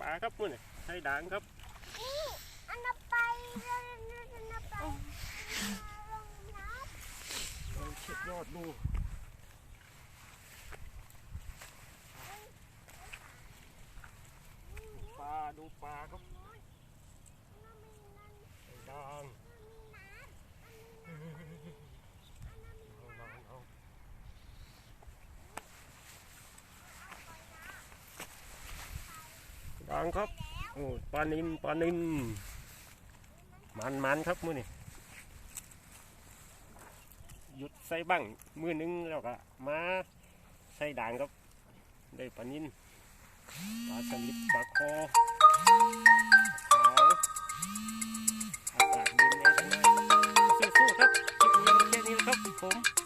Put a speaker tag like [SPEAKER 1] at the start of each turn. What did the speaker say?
[SPEAKER 1] ปลาครับมื้อนี่ใช้ด่างครับนี่อัน
[SPEAKER 2] นั้นไปอันนั้นไปลงน้
[SPEAKER 1] ลองเช็ดยอดดูปลาดูปลาครับางครับโอ้ปลานิมปลานิมมันมันครับมือนี่หยุดใส่บ้างมือนึงแล้วก็มาใส่ด่างครับ ได้ปลานิมปลาสลิดปลาคอขาวอากาศเย็นแน่ใช่ไหสู้ครับคลินี้แค่ะครับผม